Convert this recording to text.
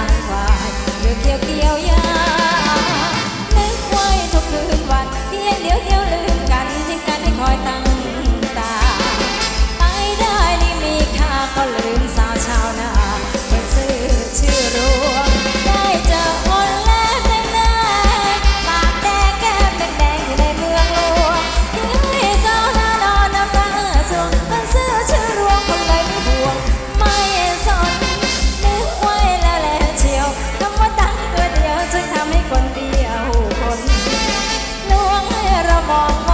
างควายเลือกเกี่ยวเกี่ยวยา my life.